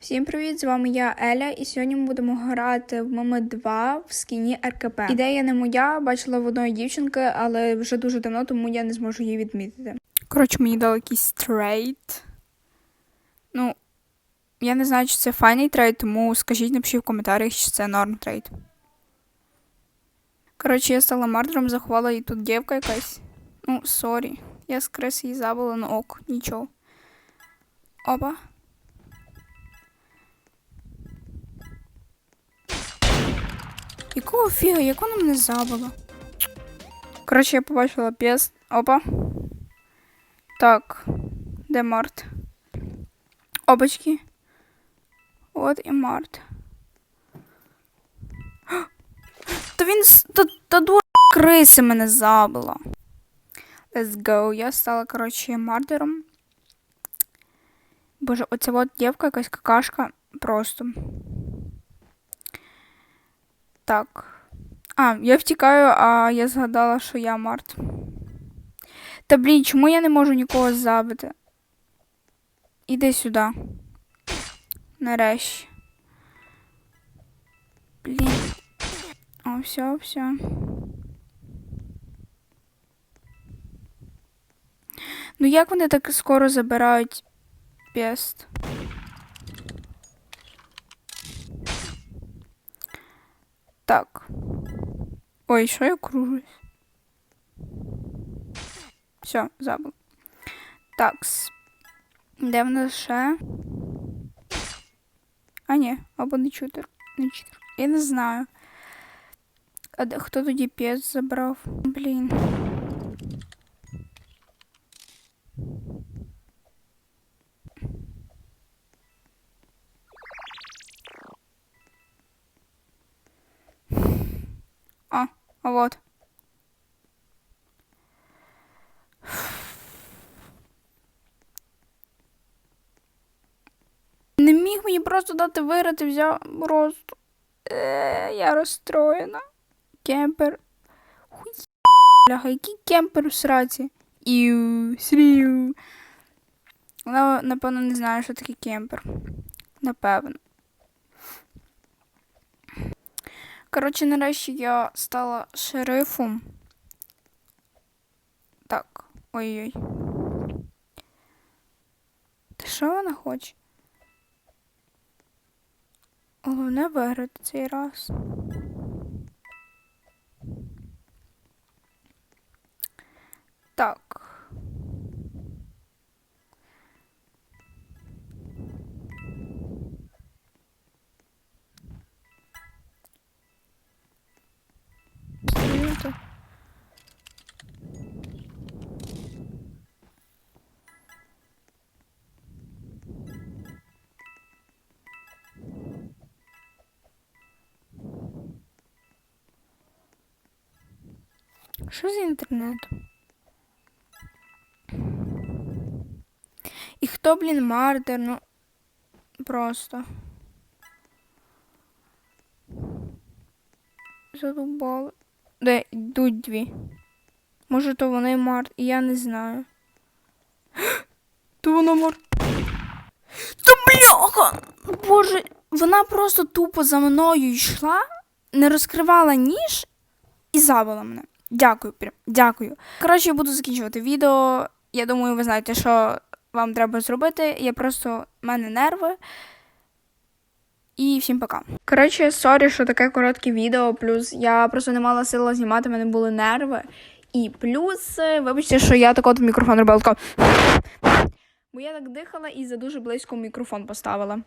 Всім привіт! З вами я Еля, і сьогодні ми будемо грати в Мами 2 в скіні РКП. Ідея не моя, бачила в одної дівчинки, але вже дуже давно, тому я не зможу її відмітити. Коротше, мені дали якийсь трейд. Ну, я не знаю, чи це файний трейд, тому скажіть, напишіть в коментарях, чи це норм трейд. Коротше, я стала мардером, заховала і тут дівка якась. Ну, сорі. Я з криси її забила на ок, нічого. Опа. Якого фіга, як вона мене забила? Коротше, я побачила п'єс. Опа. Так. Де Март? Опачки. От і Март. Він та, та дура криси мене забила. Let's go. Я стала, коротше, мардером. Боже, оця от дівка якась какашка. Просто. Так. А, я втікаю, а я згадала, що я Март. Та блін, чому я не можу нікого забити? Іди сюди. Нарешті. Блін. Все, все. Ну як вони так скоро забирають пест? Так. Ой, що я кружусь? Все, забув. Такс. Де в нас ще? А, ні, або не чутер. Не чутер. Я не знаю. А де, хто тоді п'єс забрав? Блін. А, а вот. Не міг мені просто дати виграти, взяв просто. Е, я розстроєна. Кемпер. Хуй. Який кемпер у сраці? Іу, срію. Вона, напевно, не знає, що таке кемпер. Напевно. Коротше, нарешті я стала шерифом. Так, ой-ой. Та що вона хоче? Головне виграти цей раз. Що з інтернетом? І хто, блін, мардер, ну просто. Задубали. Де йдуть дві. Може, то вони март, я не знаю. То вона март. Та бляха! Боже, вона просто тупо за мною йшла, не розкривала ніж і забила мене. Дякую, прям, дякую. Коротше, я буду закінчувати відео. Я думаю, ви знаєте, що вам треба зробити. Я просто в мене нерви. І всім пока. Коротше, сорі, що таке коротке відео. Плюс я просто не мала сили знімати, в мене були нерви. І плюс, е, вибачте, що я так от в мікрофон робила. Бо я так дихала і за дуже близько мікрофон поставила.